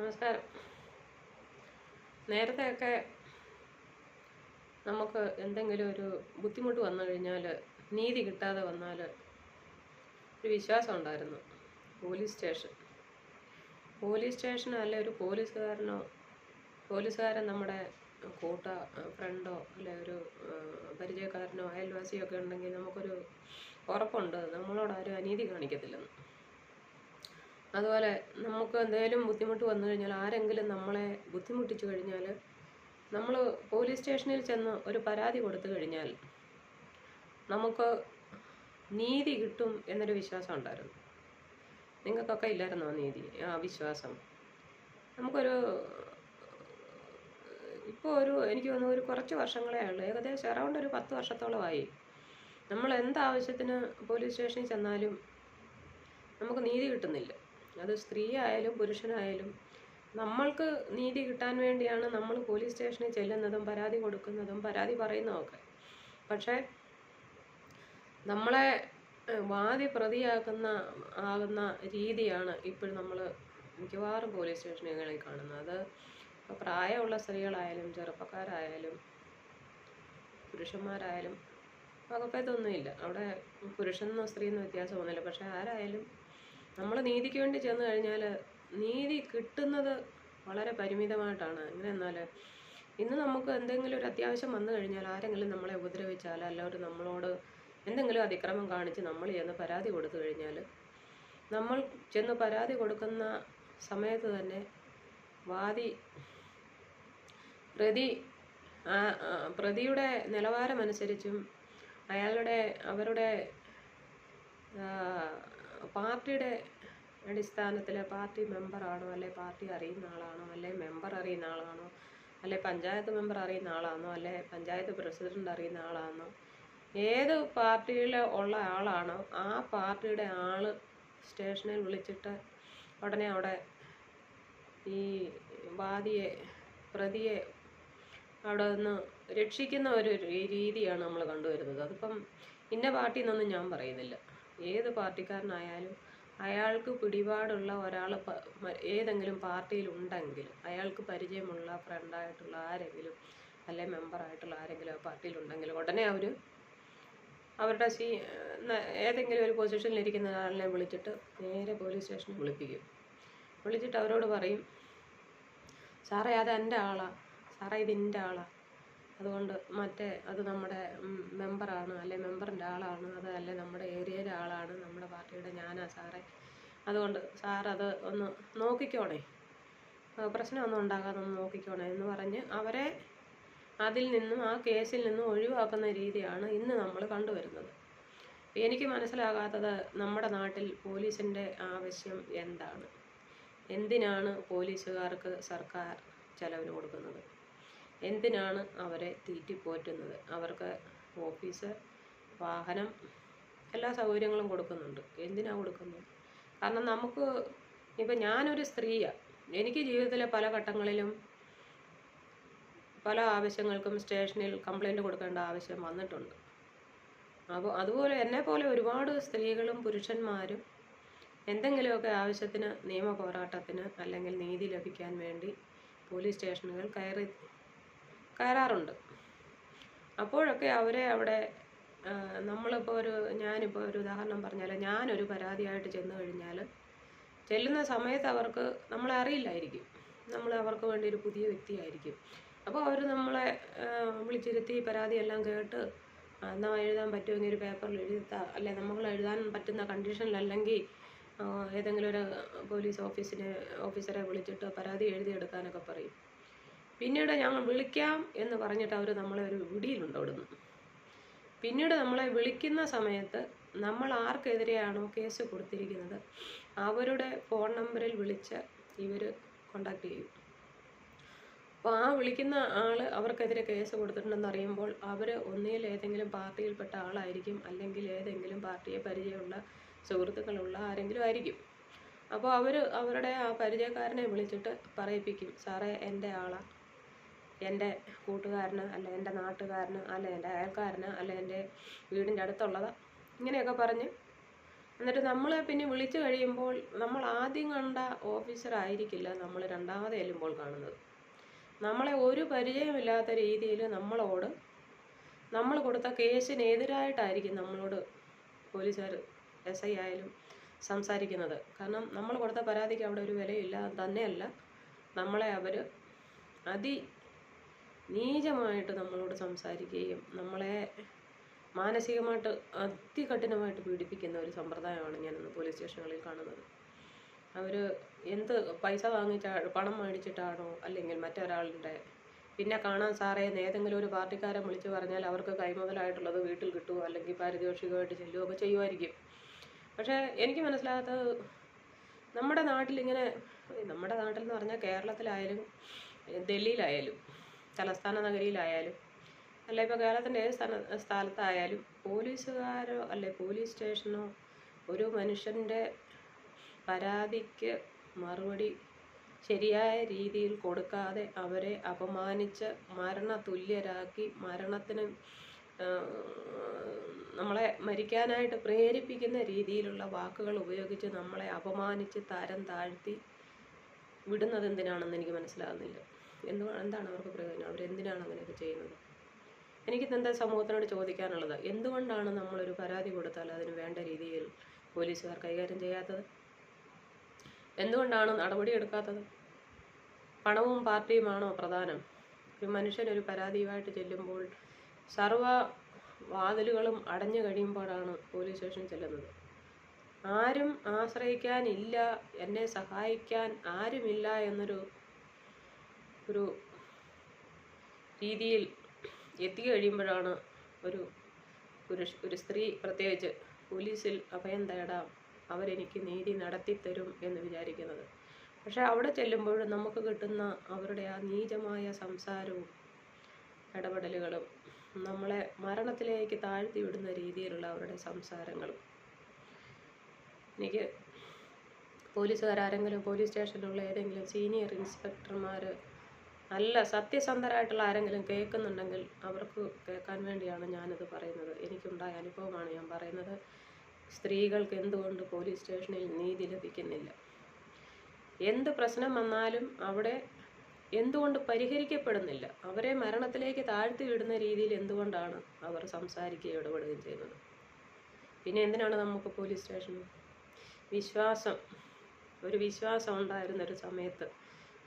നമസ്കാരം. നേരത്തെയൊക്കെ നമുക്ക് എന്തെങ്കിലും ഒരു ബുദ്ധിമുട്ട് വന്നു കഴിഞ്ഞാൽ നീതി കിട്ടാതെ വന്നാൽ ഒരു വിശ്വാസം ഉണ്ടായിരുന്നു. Police station. പോലീസ് സ്റ്റേഷനോ അല്ലെ ഒരു പോലീസുകാരനോ പോലീസുകാരൻ നമ്മുടെ കൂട്ട ഫ്രണ്ടോ അല്ലെ ഒരു പരിചയക്കാരനോ അയൽവാസിയോ ഒക്കെ ഉണ്ടെങ്കിൽ നമുക്കൊരു ഉറപ്പുണ്ട്. നമ്മളോട് ആരും അനീതി കാണിക്കത്തില്ലെന്ന്. അതുപോലെ നമുക്ക് എന്തെങ്കിലും ബുദ്ധിമുട്ട് വന്നു കഴിഞ്ഞാൽ ആരെങ്കിലും നമ്മളെ ബുദ്ധിമുട്ടിച്ചു കഴിഞ്ഞാൽ നമ്മൾ പോലീസ് സ്റ്റേഷനിൽ ചെന്ന് ഒരു പരാതി കൊടുത്തു കഴിഞ്ഞാൽ നമുക്ക് നീതി കിട്ടും എന്നൊരു വിശ്വാസം ഉണ്ടായിരുന്നു. നിങ്ങൾക്കൊക്കെ ഇല്ലായിരുന്നോ നീതി ആ വിശ്വാസം? നമുക്കൊരു ഇപ്പോൾ ഒരു എനിക്ക് തോന്നുന്നു ഒരു കുറച്ച് വർഷങ്ങളേ ഉള്ളൂ. ഏകദേശം അറൗണ്ട് ഒരു പത്ത് വർഷത്തോളമായി. നമ്മൾ എന്താവശ്യത്തിന് പോലീസ് സ്റ്റേഷനിൽ ചെന്നാലും നമുക്ക് നീതി കിട്ടുന്നില്ല. അത് സ്ത്രീ ആയാലും പുരുഷനായാലും നമ്മൾക്ക് നീതി കിട്ടാൻ വേണ്ടിയാണ് നമ്മൾ പോലീസ് സ്റ്റേഷനിൽ ചെല്ലുന്നതും പരാതി കൊടുക്കുന്നതും പരാതി പറയുന്നതൊക്കെ. പക്ഷേ നമ്മളെ വാദി പ്രതിയാക്കുന്ന ആകുന്ന രീതിയാണ് ഇപ്പോഴും നമ്മൾ മിക്കവാറും പോലീസ് സ്റ്റേഷനുകളിൽ കാണുന്നത്. അത് ഇപ്പോൾ പ്രായമുള്ള സ്ത്രീകളായാലും ചെറുപ്പക്കാരായാലും പുരുഷന്മാരായാലും വകഭേദമൊന്നുമില്ല. അവിടെ പുരുഷനെന്നോ സ്ത്രീയെന്നോ വ്യത്യാസമൊന്നുമില്ല. പക്ഷേ ആരായാലും നമ്മൾ നീതിക്ക് വേണ്ടി ചെന്ന് കഴിഞ്ഞാൽ നീതി കിട്ടുന്നത് വളരെ പരിമിതമായിട്ടാണ്. എങ്ങനെ എന്നാൽ ഇന്ന് നമുക്ക് എന്തെങ്കിലും ഒരു അത്യാവശ്യം വന്നു കഴിഞ്ഞാൽ ആരെങ്കിലും നമ്മളെ ഉപദ്രവിച്ചാൽ അല്ലെങ്കിൽ നമ്മളോട് എന്തെങ്കിലും അതിക്രമം കാണിച്ച് നമ്മൾ ചെന്ന് പരാതി കൊടുത്തു കഴിഞ്ഞാൽ നമ്മൾ ചെന്ന് പരാതി കൊടുക്കുന്ന സമയത്ത് തന്നെ വാദി പ്രതി പ്രതിയുടെ നിലവാരമനുസരിച്ചും അയാളുടെ അവരുടെ പാർട്ടിയുടെ അടിസ്ഥാനത്തിൽ പാർട്ടി മെമ്പറാണോ അല്ലെ പാർട്ടി അറിയുന്ന ആളാണോ അല്ലെ മെമ്പർ അറിയുന്ന ആളാണോ അല്ലെ പഞ്ചായത്ത് മെമ്പർ അറിയുന്ന ആളാണോ അല്ലെ പഞ്ചായത്ത് പ്രസിഡന്റ് അറിയുന്ന ആളാണോ? ഏത് പാർട്ടിയിൽ ഉള്ള ആളാണോ ആ പാർട്ടിയുടെ ആൾ സ്റ്റേഷനിൽ വിളിച്ചിട്ട് ഉടനെ അവിടെ ഈ വാദിയെ പ്രതിയെ അവിടെ നിന്ന് രക്ഷിക്കുന്ന ഒരു രീതിയാണ് നമ്മൾ കണ്ടുവരുന്നത്. അതിപ്പം ഇന്ന പാർട്ടി എന്നൊന്നും ഞാൻ പറയുന്നില്ല. ഏത് പാർട്ടിക്കാരനായാലും അയാൾക്ക് പിടിപാടുള്ള ഒരാൾ ഏതെങ്കിലും പാർട്ടിയിൽ ഉണ്ടെങ്കിൽ അയാൾക്ക് പരിചയമുള്ള ഫ്രണ്ടായിട്ടുള്ള ആരെങ്കിലും അല്ലെ മെമ്പറായിട്ടുള്ള ആരെങ്കിലും ആ പാർട്ടിയിൽ ഉണ്ടെങ്കിൽ ഉടനെ അവർ അവരുടെ സീ ഏതെങ്കിലും ഒരു പൊസിഷനിലിരിക്കുന്ന ആളിനെ വിളിച്ചിട്ട് നേരെ പോലീസ് സ്റ്റേഷനിൽ വിളിപ്പിക്കും. വിളിച്ചിട്ട് അവരോട് പറയും സാറേ അത് എന്റെ ആളാണ് സാറേ ഇത് എന്റെ ആളാണ് അതുകൊണ്ട് മറ്റേ അത് നമ്മുടെ മെമ്പറാണ് അല്ലെ മെമ്പറിന്റെ ആളാണ് അത് അല്ലെ നമ്മുടെ ഏരിയയിലെ ആളാണ് നമ്മുടെ പാർട്ടിയുടെ ഞാനാ സാറേ. അതുകൊണ്ട് സാർ അത് ഒന്ന് നോക്കിക്കോണേ. പ്രശ്നമൊന്നും ഉണ്ടാകാതെ ഒന്ന് നോക്കിക്കോണേ എന്ന് പറഞ്ഞ് അവരെ അതിൽ നിന്നും ആ കേസിൽ നിന്നും ഒഴിവാക്കുന്ന രീതിയാണ് ഇന്ന് നമ്മൾ കണ്ടുവരുന്നത്. എനിക്ക് മനസ്സിലാകാത്തത് നമ്മുടെ നാട്ടിൽ പോലീസിന്റെ ആവശ്യം എന്താണ്? എന്തിനാണ് പോലീസുകാർക്ക് സർക്കാർ ചെലവിന് കൊടുക്കുന്നത്? എന്തിനാണ് അവരെ തീറ്റിപ്പോറ്റുന്നത്? അവർക്ക് ഓഫീസ് വാഹനം എല്ലാ സൗകര്യങ്ങളും കൊടുക്കുന്നുണ്ട്. എന്തിനാണ് കൊടുക്കുന്നത്? കാരണം നമുക്ക് ഇപ്പം ഞാനൊരു സ്ത്രീയാണ് എനിക്ക് ജീവിതത്തിലെ പല ഘട്ടങ്ങളിലും പല ആവശ്യങ്ങൾക്കും സ്റ്റേഷനിൽ കംപ്ലൈന്റ് കൊടുക്കേണ്ട ആവശ്യം വന്നിട്ടുണ്ട്. അപ്പോൾ അതുപോലെ എന്നെ പോലെ ഒരുപാട് സ്ത്രീകളും പുരുഷന്മാരും എന്തെങ്കിലുമൊക്കെ ആവശ്യത്തിന് നിയമ പോരാട്ടത്തിന് അല്ലെങ്കിൽ നീതി ലഭിക്കാൻ വേണ്ടി പോലീസ് സ്റ്റേഷനുകൾ കയറി കയറാറുണ്ട്. അപ്പോഴൊക്കെ അവരെ അവിടെ നമ്മളിപ്പോൾ ഒരു ഞാനിപ്പോൾ ഒരു ഉദാഹരണം പറഞ്ഞാൽ ഞാനൊരു പരാതിയായിട്ട് ചെന്ന് കഴിഞ്ഞാൽ ചെല്ലുന്ന സമയത്ത് അവർക്ക് നമ്മളെ അറിയില്ലായിരിക്കും. നമ്മൾ അവർക്ക് വേണ്ടി ഒരു പുതിയ വ്യക്തിയായിരിക്കും. അപ്പോൾ അവർ നമ്മളെ വിളിച്ചിരുത്തി പരാതിയെല്ലാം കേട്ട് എന്നാൽ എന്നാ എഴുതാൻ പറ്റുമെങ്കിൽ ഒരു പേപ്പറിൽ എഴുതിത്താ അല്ലെ നമ്മൾ എഴുതാൻ പറ്റുന്ന കണ്ടീഷനിലല്ലെങ്കിൽ ഏതെങ്കിലും ഒരു പോലീസ് ഓഫീസിനെ ഓഫീസറെ വിളിച്ചിട്ട് പരാതി എഴുതിയെടുക്കാനൊക്കെ പറയും. പിന്നീട് ഞങ്ങൾ വിളിക്കാം എന്ന് പറഞ്ഞിട്ട് അവർ നമ്മളെ ഒരു വിടിയിലുണ്ട് അവിടുന്ന്. പിന്നീട് നമ്മളെ വിളിക്കുന്ന സമയത്ത് നമ്മൾ ആർക്കെതിരെയാണോ കേസ് കൊടുത്തിരിക്കുന്നത് അവരുടെ ഫോൺ നമ്പറിൽ വിളിച്ച് ഇവർ കോണ്ടാക്ട് ചെയ്യും. അപ്പോൾ ആ വിളിക്കുന്ന ആൾ അവർക്കെതിരെ കേസ് കൊടുത്തിട്ടുണ്ടെന്ന് അറിയുമ്പോൾ അവർ ഒന്നുകിൽ ഏതെങ്കിലും പാർട്ടിയിൽപ്പെട്ട ആളായിരിക്കും അല്ലെങ്കിൽ ഏതെങ്കിലും പാർട്ടിയെ പരിചയമുള്ള സുഹൃത്തുക്കളുള്ള ആരെങ്കിലും ആയിരിക്കും. അപ്പോൾ അവർ അവരുടെ ആ പരിചയക്കാരനെ വിളിച്ചിട്ട് പറയിപ്പിക്കും സാറേ എന്റെ ആളാ. എന്റെ കൂട്ടുകാരന് അല്ല എന്റെ നാട്ടുകാരന് അല്ല എന്റെ അയൽക്കാരന് അല്ല എന്റെ വീടിന്റെ അടുത്തുള്ളത് ഇങ്ങനെയൊക്കെ പറഞ്ഞ് എന്നിട്ട് നമ്മളെ പിന്നെ വിളിച്ചു കഴിയുമ്പോൾ നമ്മൾ ആദ്യം കണ്ട ഓഫീസർ ആയിരിക്കില്ല നമ്മൾ രണ്ടാമത് ചെല്ലുമ്പോൾ കാണുന്നത്. നമ്മളെ ഒരു പരിചയമില്ലാത്ത രീതിയിൽ നമ്മളോട് നമ്മൾ കൊടുത്ത കേസിനെതിരായിട്ടായിരിക്കും നമ്മളോട് പോലീസുകാർ എസ് ഐ ആയാലും സംസാരിക്കുന്നത്. കാരണം നമ്മൾ കൊടുത്ത പരാതിക്ക് അവിടെ ഒരു വിലയില്ല തന്നെയല്ല. നമ്മളെ അവർ അതി നീചമായിട്ട് നമ്മളോട് സംസാരിക്കുകയും നമ്മളെ മാനസികമായിട്ട് അതികഠിനമായിട്ട് പീഡിപ്പിക്കുന്ന ഒരു സമ്പ്രദായമാണ് ഞാനിന്ന് പോലീസ് സ്റ്റേഷനുകളിൽ കാണുന്നത്. അവർ എന്ത് പൈസ വാങ്ങിച്ചാ പണം മേടിച്ചിട്ടാണോ അല്ലെങ്കിൽ മറ്റൊരാളുടെ പിന്നെ കാണാൻ സാറേ ഏതെങ്കിലും ഒരു പാർട്ടിക്കാരൻ വിളിച്ച് പറഞ്ഞാൽ അവർക്ക് കൈമുതലായിട്ടുള്ളത് വീട്ടിൽ കിട്ടുമോ അല്ലെങ്കിൽ പാരിതോഷികമായിട്ട് ചെല്ലുമോ ഒക്കെ ചെയ്യുമായിരിക്കും. പക്ഷേ എനിക്ക് മനസ്സിലാകാത്തത് നമ്മുടെ നാട്ടിലിങ്ങനെ നമ്മുടെ നാട്ടിൽ എന്ന് പറഞ്ഞാൽ കേരളത്തിലായാലും ഡൽഹിയിലായാലും തലസ്ഥാന നഗരിയിലായാലും അല്ല ഇപ്പോൾ കേരളത്തിന്റെ ഏത് സ്ഥല സ്ഥലത്തായാലും പോലീസുകാരോ അല്ലെ പോലീസ് സ്റ്റേഷനോ ഒരു മനുഷ്യന്റെ പരാതിക്ക് മറുപടി ശരിയായ രീതിയിൽ കൊടുക്കാതെ അവരെ അപമാനിച്ച് മരണതുല്യരാക്കി മരണത്തിന് നമ്മളെ മരിക്കാനായിട്ട് പ്രേരിപ്പിക്കുന്ന രീതിയിലുള്ള വാക്കുകൾ ഉപയോഗിച്ച് നമ്മളെ അപമാനിച്ച് തരം താഴ്ത്തി വിടുന്നത് എന്തിനാണെന്ന് എനിക്ക് മനസ്സിലാകുന്നില്ല. എന്തു എന്താണ് അവർക്ക് പ്രയോജനം? അവരെന്തിനാണ് അങ്ങനെയൊക്കെ ചെയ്യുന്നത്? എനിക്ക് എന്താ സമൂഹത്തിനോട് ചോദിക്കാനുള്ളത്? എന്തുകൊണ്ടാണ് നമ്മളൊരു പരാതി കൊടുത്താൽ അതിന് വേണ്ട രീതിയിൽ പോലീസുകാർ കൈകാര്യം ചെയ്യാത്തത്? എന്തുകൊണ്ടാണ് നടപടിയെടുക്കാത്തത് പണവും പാർട്ടിയുമാണോ പ്രധാനം? ഒരു മനുഷ്യൻ ഒരു പരാതിയുമായിട്ട് ചെല്ലുമ്പോൾ സർവ വാതിലുകളും അടഞ്ഞു കഴിയുമ്പോഴാണ് പോലീസ് സ്റ്റേഷനിൽ ചെല്ലുന്നത്. ആരും ആശ്രയിക്കാനില്ല എന്നെ സഹായിക്കാൻ ആരുമില്ല എന്നൊരു ഒരു രീതിയിൽ എത്തിക്കഴിയുമ്പോഴാണ് ഒരു പുരുഷ ഒരു സ്ത്രീ പ്രത്യേകിച്ച് പോലീസിൽ അഭയം തേടാം അവരെനിക്ക് നീതി നടത്തിത്തരും എന്ന് വിചാരിക്കുന്നത്. പക്ഷെ അവിടെ ചെല്ലുമ്പോൾ നമുക്ക് കിട്ടുന്ന അവരുടെ ആ നീചമായ സംസാരവും ഇടപെടലുകളും നമ്മളെ മരണത്തിലേക്ക് താഴ്ത്തി വിടുന്ന രീതിയിലുള്ള അവരുടെ സംസാരങ്ങളും. എനിക്ക് പോലീസുകാരെങ്കിലും പോലീസ് സ്റ്റേഷനിലുള്ള ഏതെങ്കിലും സീനിയർ ഇൻസ്പെക്ടർമാർ നല്ല സത്യസന്ധരായിട്ടുള്ള ആരെങ്കിലും കേൾക്കുന്നുണ്ടെങ്കിൽ അവർക്ക് കേൾക്കാൻ വേണ്ടിയാണ് ഞാനിത് പറയുന്നത്. എനിക്കുണ്ടായ അനുഭവമാണ് ഞാൻ പറയുന്നത്. സ്ത്രീകൾക്ക് എന്തുകൊണ്ട് പോലീസ് സ്റ്റേഷനിൽ നീതി ലഭിക്കുന്നില്ല? എന്ത് പ്രശ്നം വന്നാലും അവിടെ എന്തുകൊണ്ട് പരിഹരിക്കപ്പെടുന്നില്ല? അവരെ മരണത്തിലേക്ക് താഴ്ത്തി വിടുന്ന രീതിയിൽ എന്തുകൊണ്ടാണ് അവർ സംസാരിക്കുകയും ഇടപെടുകയും ചെയ്യുന്നത്? പിന്നെ എന്തിനാണ് നമുക്ക് പോലീസ് സ്റ്റേഷൻ വിശ്വാസം? ഒരു വിശ്വാസം ഉണ്ടായിരുന്ന ഒരു സമയത്ത്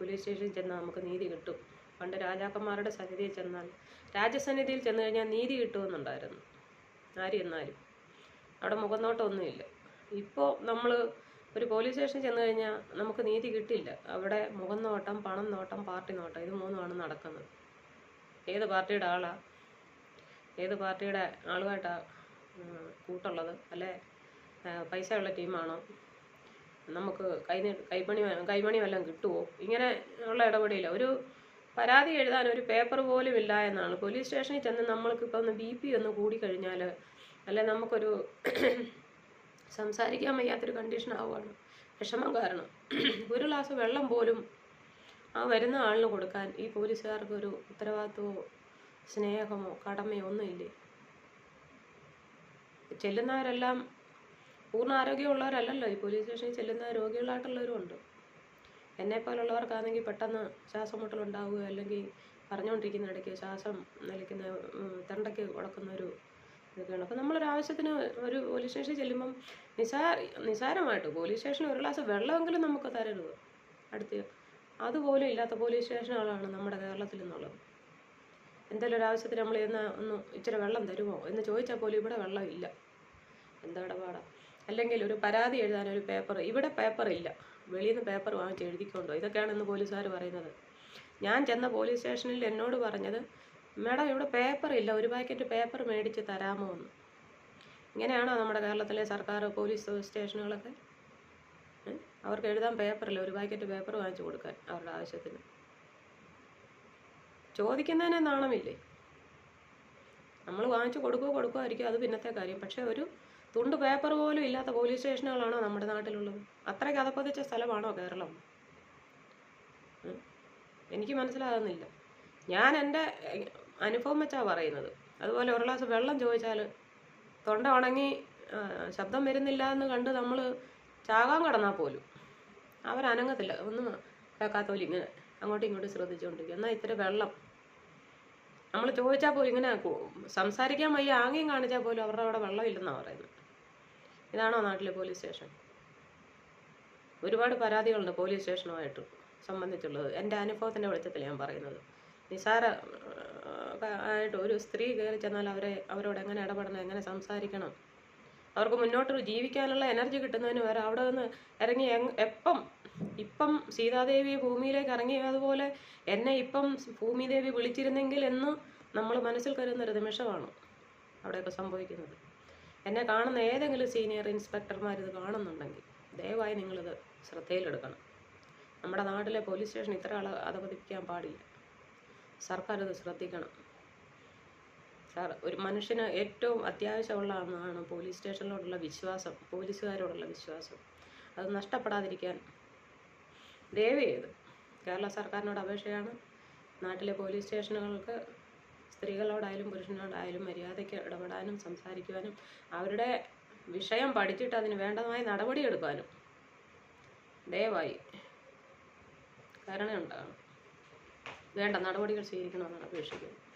പോലീസ് സ്റ്റേഷനിൽ ചെന്നാൽ നമുക്ക് നീതി കിട്ടും. പണ്ട് രാജാക്കന്മാരുടെ സന്നിധിയിൽ ചെന്നാൽ രാജസന്നിധിയിൽ ചെന്ന് കഴിഞ്ഞാൽ നീതി കിട്ടുമെന്നുണ്ടായിരുന്നു. ആര് ചെന്നാലും. അവിടെ മുഖനോട്ടമൊന്നുമില്ല ഇപ്പോൾ നമ്മൾ ഒരു പോലീസ് സ്റ്റേഷനിൽ ചെന്ന് കഴിഞ്ഞാൽ നമുക്ക് നീതി കിട്ടില്ല. അവിടെ മുഖം നോട്ടം പണം നോട്ടം പാർട്ടി നോട്ടം ഇത് മൂന്നുമാണ് നടക്കുന്നത്. ഏത് പാർട്ടിയുടെ ആളാ? ഏത് പാർട്ടിയുടെ ആളുമായിട്ടാണ് കൂട്ടുള്ളത്? അല്ലെ? പൈസയുള്ള ടീമാണോ? നമുക്ക് കൈ കൈപ്പണി കൈമണി വല്ലതും കിട്ടുമോ ഇങ്ങനെ ഉള്ള ഇടപെടില്ല ഒരു പരാതി എഴുതാൻ ഒരു പേപ്പർ പോലും ഇല്ല എന്നാണ്. പോലീസ് സ്റ്റേഷനിൽ ചെന്ന് നമ്മൾക്ക് ഇപ്പം ഒന്ന് ബി പി ഒന്ന് കൂടിക്കഴിഞ്ഞാൽ അല്ലെ നമുക്കൊരു സംസാരിക്കാൻ വയ്യാത്തൊരു കണ്ടീഷൻ ആവുകയാണ്. വിഷമം കാരണം. ഒരു ഗ്ലാസ് വെള്ളം പോലും ആ വരുന്ന ആളിന് കൊടുക്കാൻ ഈ പോലീസുകാർക്ക് ഒരു ഉത്തരവാദിത്വമോ സ്നേഹമോ കടമയോ ഒന്നുമില്ലേ? ചെല്ലുന്നവരെല്ലാം പൂർണ ആരോഗ്യമുള്ളവരല്ലല്ലോ. ഈ പോലീസ് സ്റ്റേഷനിൽ ചെല്ലുന്ന രോഗികളായിട്ടുള്ളവരും ഉണ്ട്. എന്നെപ്പോലുള്ളവർക്കാണെങ്കിൽ പെട്ടെന്ന് ശ്വാസം മുട്ടലുണ്ടാവുകയോ അല്ലെങ്കിൽ പറഞ്ഞുകൊണ്ടിരിക്കുന്ന ഇടയ്ക്ക് ശ്വാസം നിലയ്ക്കുന്ന തൊണ്ടയ്ക്ക് ഉടക്കുന്ന ഒരു ഇതൊക്കെയാണ്. അപ്പോൾ നമ്മളൊരു ആവശ്യത്തിന് ഒരു പോലീസ് സ്റ്റേഷനിൽ ചെല്ലുമ്പം നിസാ നിസാരമായിട്ട് പോലീസ് സ്റ്റേഷനിൽ ഒരു ഗ്ലാസ് വെള്ളമെങ്കിലും നമുക്ക് തരരുത്. അടുത്ത് അതുപോലും ഇല്ലാത്ത പോലീസ് സ്റ്റേഷനുകളാണ് നമ്മുടെ കേരളത്തിൽ നിന്നുള്ളത് എന്തെങ്കിലും ഒരു ആവശ്യത്തിന് നമ്മൾ ഇന്ന് ഒന്ന് ഇച്ചിരി വെള്ളം തരുമോ എന്ന് ചോദിച്ചാൽ പോലും ഇവിടെ വെള്ളം ഇല്ല എന്താ ഇടപാടാ? അല്ലെങ്കിൽ ഒരു പരാതി എഴുതാൻ ഒരു പേപ്പർ ഇവിടെ പേപ്പർ ഇല്ല. വെളിയിൽ നിന്ന് പേപ്പർ വാങ്ങിച്ച് എഴുതിക്കൊണ്ടോ? ഇതൊക്കെയാണ് ഇന്ന് പോലീസുകാർ പറയുന്നത്. ഞാൻ ചെന്ന പോലീസ് സ്റ്റേഷനിൽ എന്നോട് പറഞ്ഞത് മേഡം ഇവിടെ പേപ്പർ ഇല്ല. ഒരു പാക്കറ്റ് പേപ്പർ മേടിച്ച് തരാമോ എന്ന്. ഇങ്ങനെയാണോ നമ്മുടെ കേരളത്തിലെ സർക്കാർ പോലീസ് സ്റ്റേഷനുകളൊക്കെ അവർക്ക് എഴുതാൻ പേപ്പറില്ല ഒരു പാക്കറ്റ് പേപ്പർ വാങ്ങിച്ചു കൊടുക്കാൻ അവരുടെ ആവശ്യത്തിന്. ചോദിക്കുന്നതിന് നാണമില്ലേ? നമ്മൾ വാങ്ങിച്ചു കൊടുക്കുകയോ കൊടുക്കുമായിരിക്കും അത് പിന്നത്തെ കാര്യം. പക്ഷേ ഒരു തുണ്ട് പേപ്പർ പോലും ഇല്ലാത്ത പോലീസ് സ്റ്റേഷനുകളാണോ നമ്മുടെ നാട്ടിലുള്ളത്? അത്രയ്ക്ക് അതപ്പതിച്ച സ്ഥലമാണോ കേരളം? എനിക്ക് മനസ്സിലാകുന്നില്ല. ഞാൻ എന്റെ അനുഭവം വെച്ചാണ് പറയുന്നത്. അതുപോലെ ഒരു ഗ്ലാസ് വെള്ളം ചോദിച്ചാൽ തൊണ്ട ഉണങ്ങി ശബ്ദം വരുന്നില്ല എന്ന് കണ്ട് നമ്മൾ ചാകാൻ കടന്നാൽ പോലും. അവരനങ്ങത്തില്ല. ഒന്നും കേൾക്കാത്തോലും ഇങ്ങനെ അങ്ങോട്ടും ഇങ്ങോട്ടും ശ്രദ്ധിച്ചുകൊണ്ടിരിക്കും എന്നാൽ ഇത്തിരി വെള്ളം. നമ്മൾ ചോദിച്ചാൽ പോലും ഇങ്ങനെ സംസാരിക്കാൻ വയ്യ. ആംഗ്യം കാണിച്ചാൽ പോലും അവരുടെ അവിടെ വെള്ളമില്ലെന്നാണ് പറയുന്നത്. ഇതാണോ നാട്ടിലെ പോലീസ് സ്റ്റേഷൻ? ഒരുപാട് പരാതികളുണ്ട് പോലീസ് സ്റ്റേഷനുമായിട്ട് സംബന്ധിച്ചുള്ളത്. എന്റെ അനുഭവത്തിന്റെ വെളിച്ചത്തിൽ ഞാൻ പറയുന്നത്. നിസാര ആയിട്ട് ഒരു സ്ത്രീ കയറി ചെന്നാൽ അവരെ അവരോട് എങ്ങനെ ഇടപെടണം എങ്ങനെ സംസാരിക്കണം? അവർക്ക് മുന്നോട്ട് ജീവിക്കാനുള്ള എനർജി കിട്ടുന്നതിന് വരെ അവിടെ നിന്ന് ഇറങ്ങി എപ്പം ഇപ്പം സീതാദേവി ഭൂമിയിലേക്ക് ഇറങ്ങി ഇറങ്ങിയതുപോലെ എന്നെ ഇപ്പം ഭൂമിദേവി വിളിച്ചിരുന്നെങ്കിൽ എന്ന് നമ്മൾ മനസ്സിൽ കരുതുന്ന ഒരു നിമിഷമാണ് അവിടെയൊക്കെ സംഭവിക്കുന്നത്. എന്നെ കാണുന്ന ഏതെങ്കിലും സീനിയർ ഇൻസ്പെക്ടർമാർ ഇത് കാണുന്നുണ്ടെങ്കിൽ ദയവായി നിങ്ങളിത് ശ്രദ്ധയിലെടുക്കണം. നമ്മുടെ നാട്ടിലെ പോലീസ് സ്റ്റേഷൻ ഇത്ര ആളെ അധപതിപ്പിക്കാൻ പാടില്ല. സർക്കാർ ഇത് ശ്രദ്ധിക്കണം. സാർ ഒരു മനുഷ്യന് ഏറ്റവും അത്യാവശ്യമുള്ള ഒന്നാണ് പോലീസ് സ്റ്റേഷനിലോടുള്ള വിശ്വാസം പോലീസുകാരോടുള്ള വിശ്വാസം. അത് നഷ്ടപ്പെടാതിരിക്കാൻ. ദയവ് ചെയ്ത് കേരള സർക്കാരിനോട് അപേക്ഷയാണ്. നാട്ടിലെ പോലീസ് സ്റ്റേഷനുകൾക്ക് സ്ത്രീകളോടായാലും പുരുഷനോടായാലും മര്യാദയ്ക്ക് ഇടപെടാനും സംസാരിക്കുവാനും അവരുടെ വിഷയം പഠിച്ചിട്ട് അതിന് വേണ്ടതായ നടപടിയെടുക്കാനും ദയവായി. കരുണയുണ്ടാകണം വേണ്ട നടപടികൾ സ്വീകരിക്കണമെന്നാണ് അപേക്ഷിക്കുന്നത്.